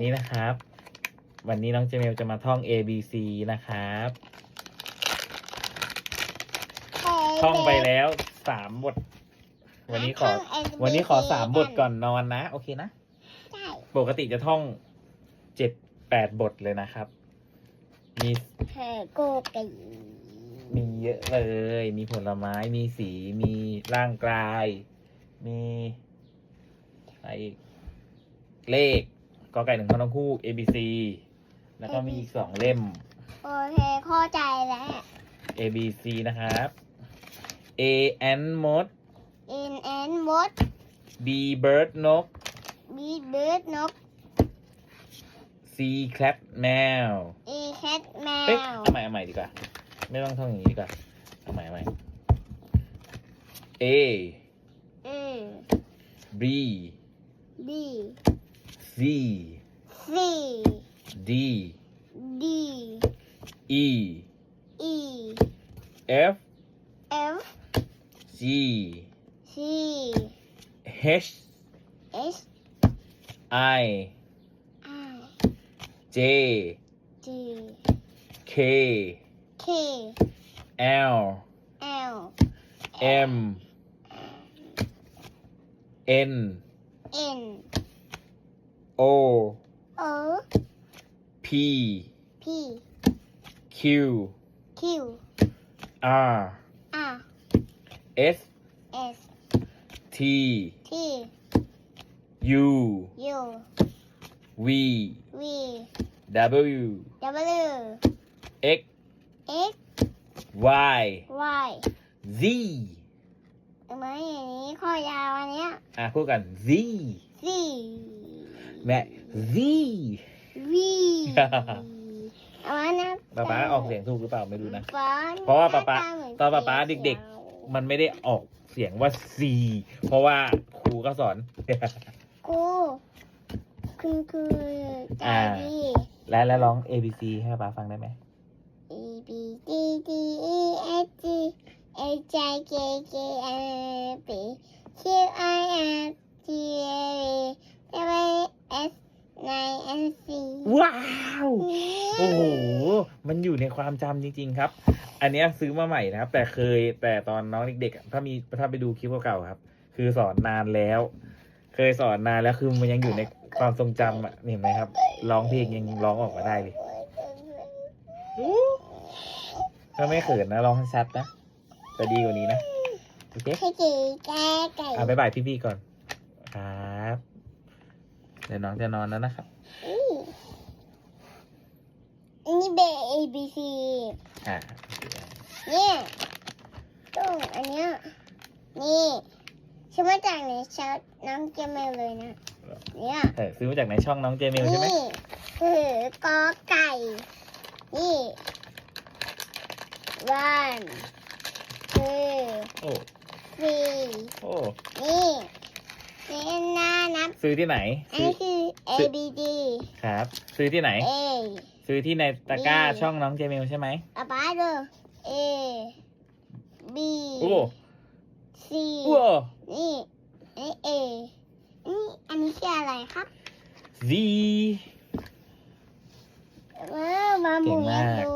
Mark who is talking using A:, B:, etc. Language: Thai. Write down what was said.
A: นี่นะครับ วันนี้น้องเจเมลจะมาท่อง A B C นะครับ ท่องไปแล้วสามบท วันนี้ขอ วันนี้ขอสามบทก่อนนอนนะ โอเคนะ
B: ใช่
A: ปกติจะท่องเจ็ดแปดบทเลยนะครับ มี
B: เธอโกกี
A: มีเยอะเลย มีผลไม้ มีสี มีร่างกาย มีอะไรอีก เลข กอไก่หนึ่งข้อน้องคู่ A B C แล้วก็มีอีกสองเล่ม
B: โอเคเข้าใจแล้ว
A: A B C นะครับ A ant mod
B: in and what
A: B bird นก
B: be bird นก
A: C cat แมว
B: e cat แม
A: เอ๊ะเอาใหม่เอาใหม่ดีกว่า ไม่ต้องท่องอย่างนี้ดีกว่าเอาใหม่เอาใหม่ A
B: อืม
A: B
B: b
A: C
B: c
A: D.
B: D.
A: E.
B: E.
A: F.
B: F.
A: G.
B: C
A: H.
B: H.
A: I.
B: I.
A: J.
B: G
A: K.
B: K.
A: L.
B: L.
A: M. N.
B: N
A: O
B: o
A: P
B: p
A: Q
B: q
A: R
B: r
A: S
B: s
A: T
B: t
A: U
B: u
A: V
B: v
A: W
B: w
A: X
B: x
A: Y
B: y
A: Z
B: เหมือนอย่างนี้ข้อยาวอันเนี้ย
A: อะพูดกัน Z
B: z
A: แม่ Z
B: v เอาไว้นะ
A: ป๊าป๊าออกเสียงถูกหรือเปล่าไม่รู้นะ
B: ฟ้
A: เพราะว่าป๊าป๊า
B: หน้เหมื
A: ตอนป๊าป๊าเด็ก มันไม่ได้ออกเสียงว่า C เพราะว่าครูก็สอน
B: ๆกูคุณคือใจ
A: อ่า
B: ดี
A: และแล้วร้อง A B C ให้ป๊าฟังได้ไหม
B: E B D D E F G H I J K L M N Q I R T U V W X Y and Z
A: ว้าว โอ้โห มันอยู่ในความจำจริง ๆ ครับ อันเนี้ยซื้อมาใหม่นะครับ แต่เคยแต่ตอนน้องเด็กๆอะถ้ามีถ้าไปดูคลิปเก่าๆครับ คือสอนนานแล้ว เคยสอนนานแล้วคือมันยังอยู่ในความทรงจำอะเห็นไหมครับร้องเพลงยังร้องออกมาได้เลยถ้าไม่เขินนะร้องให้ชัดนะจะดีกว่านี้นะโอเค
B: ให้จีแก้ไก่
A: อะบ๊ายบายพี่ๆก่อนครับ เดี๋ยวน้องจะนอนแล้วนะครับ
B: อืมอันนี้เบ A B C
A: อ่า
B: เนี่ยต้องอันเนี้ยนี่ชื่อมาจากในชัดน้องเจมเลยนะเนี่ย
A: เออซื้อมาจากในช่องน้องเจมิลใช่ไหม
B: นี่คือกอไก่ นี่ one two
A: โอ้
B: three
A: โอ้
B: นี่ นี่หน้านับ
A: ซื้อที่ไหน
B: อัน
A: ซื้อ
B: นี้คือ A B D
A: ครับ ซื้อที่ไหน
B: A
A: ซื้อที่ในตะกร้า
B: นี่
A: ช่องน้องเจมิลใช่ไหม
B: ป๊าป๊าดู A B
A: โอ้
B: C
A: ว้า
B: นี่อันนี้ A นี่อันนี้คืออะไรครับ
A: Z
B: ว้าวมาหมุน
A: เก่งมาก
B: ดู